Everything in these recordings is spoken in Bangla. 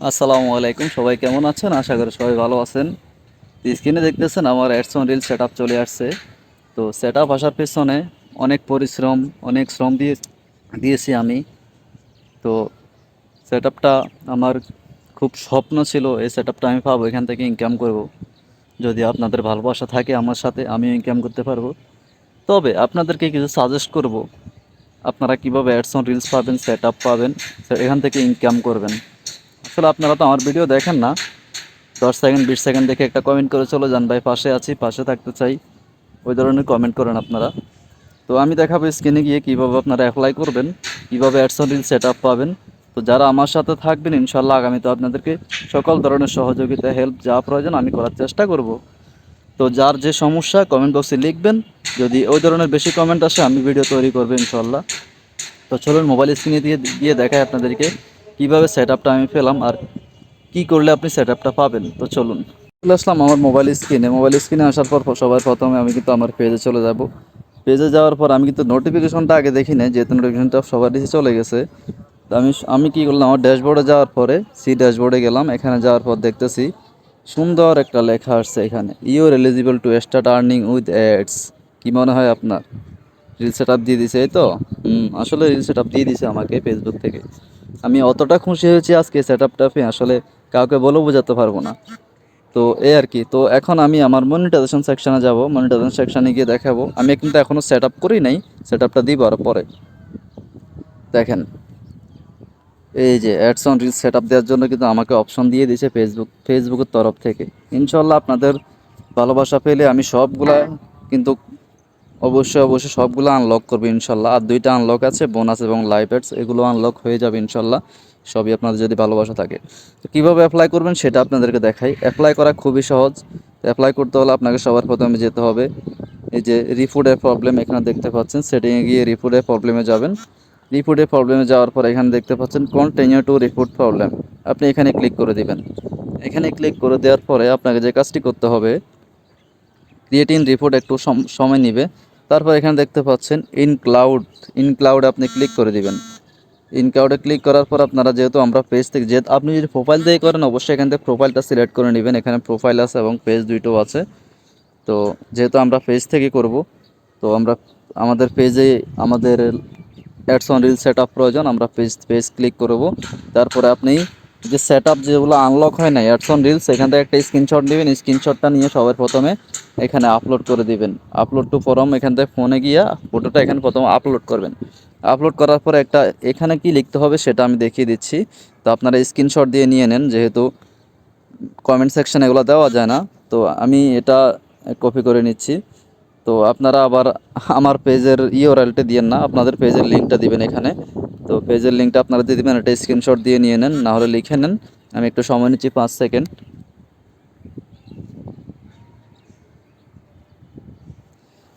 আসসালামু আলাইকুম, সবাই কেমন আছেন? আশা করি সবাই ভালো আছেন। স্ক্রিনে দেখতেছেন আমার অ্যাডসন রিল সেট চলে আসছে। তো সেট আসার পেছনে অনেক পরিশ্রম, অনেক শ্রম দিয়ে, দিয়েছি আমি। তো সেট আমার খুব স্বপ্ন ছিল, এই সেট আমি পাবো, এখান থেকে ইনকাম করব। যদি আপনাদের ভালোবাসা থাকে আমার সাথে, আমিও ইনকাম করতে পারব। তবে আপনাদেরকে কিছু সাজেস্ট করব। আপনারা কীভাবে অ্যাডসন রিলস পাবেন সেট পাবেন এখান থেকে ইনকাম করবেন। আসলে আপনারা তো আমার ভিডিও দেখেন না। দশ সেকেন্ড, বিশ সেকেন্ড দেখে একটা কমেন্ট করে চলে যান ভাই, পাশে আছি, পাশে থাকতে চাই। ওই ধরনের কমেন্ট করেন আপনারা। তো আমি দেখাবো স্ক্রিনে গিয়ে কীভাবে আপনারা অ্যাপ্লাই করবেন, কীভাবে অ্যাডসন রিল সেট পাবেন। তো যারা আমার সাথে থাকবেন ইনশাল্লাহ আগামীতে আপনাদেরকে সকল ধরনের সহযোগিতা হেল্প যা প্রয়োজন আমি করার চেষ্টা করব। তো যার যে সমস্যা কমেন্ট বক্সে লিখবেন। যদি ওই ধরনের বেশি কমেন্ট আসে, আমি ভিডিও তৈরি করব ইনশাল্লাহ তো চলুন মোবাইল স্ক্রিনে দিয়ে গিয়ে দেখায় আপনাদেরকে। কীভাবে সেট আপটা আমি পেলাম আর কি করলে আপনি সেট আপটা পাবেন? তো চলুন। চলে আসলাম আমার মোবাইল স্ক্রিনে মোবাইল স্ক্রিনে আসার পর সবার প্রথমে আমি কিন্তু আমার পেজে চলে যাব। পেজে যাওয়ার পর আমি কিন্তু নোটিফিকেশনটা আগে দেখি না যেহেতু নোটিফিকেশনটা সবার নিচে চলে গেছে। তো আমি আমি কী করলাম, আমার ড্যাশবোর্ডে যাওয়ার পরে সি ড্যাশবোর্ডে গেলাম। এখানে যাওয়ার পর দেখতেছি সুন্দর একটা লেখা আসছে এখানে your eligible to start earning with ads কী মনে হয় আপনার? রিল সেট আপ দিয়ে দিছে, এই তো? আসলে রিল সেট আপ দিয়ে দিছে আমাকে ফেসবুক থেকে। আমি অতটা খুশি হয়েছি আজকে সেট আপটা পেয়ে আসলে কাউকে বলেও বোঝাতে পারব না। তো এই আর কি, তো এখন আমি আমার মনিটাইজেশন সেকশানে যাব মনিটাইজেশন সেকশানে গিয়ে দেখাবো। আমি কিন্তু এখনও সেট আপ করি নাই সেট আপটা দিব আর পরে। দেখেন, এই যে ads on reel set up দেওয়ার জন্য কিন্তু আমাকে অপশন দিয়ে দিয়েছে ফেসবুক ফেসবুকের তরফ থেকে। ইনশাল্লাহ আপনাদের ভালোবাসা পেলে আমি সবগুলা কিন্তু অবশ্যই অবশ্যই সবগুলো আনলক করবে ইনশাল্লাহ। আর দুইটা আনলক আছে বোনাস এবং লাইভ অ্যাডস এগুলো আনলক হয়ে যাবে ইনশাল্লাহ। সবই আপনাদের যদি ভালোবাসা থাকে। তো কীভাবে অ্যাপ্লাই করবেন সেটা আপনাদেরকে দেখাই। অ্যাপ্লাই করা খুবই সহজ। অ্যাপ্লাই করতে হলে আপনাকে সবার প্রথমে যেতে হবে। এই যে রিফুডের প্রবলেম এখানে দেখতে পাচ্ছেন। সেটিংয়ে গিয়ে রিফুডের প্রবলেমে যাবেন। রিপোর্টের প্রবলেমে যাওয়ার পর এখানে দেখতে পাচ্ছেন কন্টিনিউ টু রিপোর্ট প্রবলেম আপনি এখানে ক্লিক করে দিবেন। এখানে ক্লিক করে দেওয়ার পরে আপনাকে যে কাজটি করতে হবে ক্রিয়েট রিপোর্ট একটু সম- সময় নেবে। তারপর এখানে দেখতে পাচ্ছেন ইন ক্লাউড ইন ক্লাউডে আপনি ক্লিক করে দিবেন। ইন ক্লাউডে ক্লিক করার পর আপনারা যেহেতু আমরা পেজ থেকে, যেহেতু আপনি যদি প্রোফাইল দিয়ে করেন, অবশ্যই এখান থেকে প্রোফাইলটা সিলেক্ট করে নেবেন। এখানে প্রোফাইল আছে এবং পেজ দুইটাও আছে। তো যেহেতু আমরা পেজ থেকে করব, তো আমরা আমাদের পেজে আমাদের অ্যাডস অন রিল সেট প্রয়োজন, আমরা পেজ পেজ ক্লিক করব। তারপরে আপনি যে সেট আপ যেগুলো আনলক হয় না অ্যাডস অন রিলস এখান থেকে একটা স্ক্রিনশট নেবেন। স্ক্রিনশটটা নিয়ে সবার প্রথমে এখানে আপলোড করে দিবেন। আপলোড টু ফরম এখান থেকে ফোনে গিয়ে ফটোটা এখানে প্রথমে আপলোড করবেন। আপলোড করার পরে একটা, এখানে কি লিখতে হবে সেটা আমি দেখিয়ে দিচ্ছি। তো আপনারা স্ক্রিনশট দিয়ে নিয়ে নেন, যেহেতু কমেন্ট সেকশন এগুলো দেওয়া যায় না। তো আমি এটা কপি করে নিচ্ছি। তো আপনারা আবার আমার পেজের ইউআরএলটা দিয়েন না, আপনাদের পেজের লিঙ্কটা দিবেন এখানে। তো পেজের লিঙ্কটা আপনারা দিয়ে দেবেন, একটা স্ক্রিনশট দিয়ে নিয়ে নেন, না হলে লিখে নেন। আমি একটু সময় নিচ্ছি, পাঁচ সেকেন্ড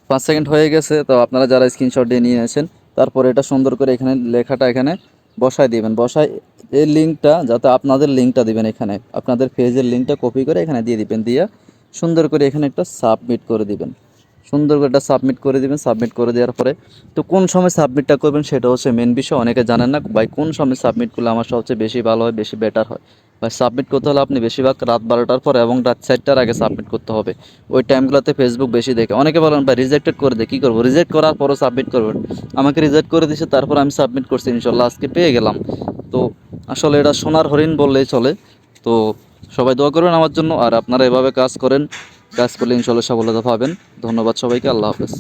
পাঁচ সেকেন্ড হয়ে গেছে, তো আপনারা যারা স্ক্রিনশট দিয়ে নিয়ে নিয়েছেন তারপর এটা সুন্দর করে এখানে লেখাটা এখানে বসায় দিবেন। বসায় এই লিঙ্কটা যাতে আপনাদের লিঙ্কটা দিবেন এখানে, আপনাদের পেজের লিঙ্কটা কপি করে এখানে দিয়ে দিবেন, দিয়ে সুন্দর করে এখানে একটা সাবমিট করে দিবেন। সুন্দর করে এটা সাবমিট করে দিবেন সাবমিট করে দেওয়ার পরে তো কোন সময় সাবমিটটা করবেন সেটা হচ্ছে মেন বিষয়, অনেকে জানেন না, ভাই কোন সময় সাবমিট করলে আমার সবচেয়ে বেশি ভালো হয়, বেশি বেটার হয়। ভাই সাবমিট করতে হলে আপনি বেশিরভাগ রাত বারোটার পর এবং রাত চারটার আগে সাবমিট করতে হবে। ওই টাইমগুলোতে ফেসবুক বেশি দেখে। অনেকে বলেন, ভাই রিজেক্টেড করে দে, কী করব? রিজেক্ট করার পরও সাবমিট করবেন। আমাকে রিজেক্ট করে দিয়েছে তারপর আমি সাবমিট করছি, ইনশাল্লাহ। আজকে পেয়ে গেলাম। তো আসলে এটা সোনার হরিণ বললেই চলে। তো সবাই দোয়া করবেন আমার জন্য। আর আপনারা এভাবে কাজ করেন, কাজ করলে ইনশাল্লাহ সফলতা পাবেন। ধন্যবাদ সবাইকে, আল্লাহ হাফেজ।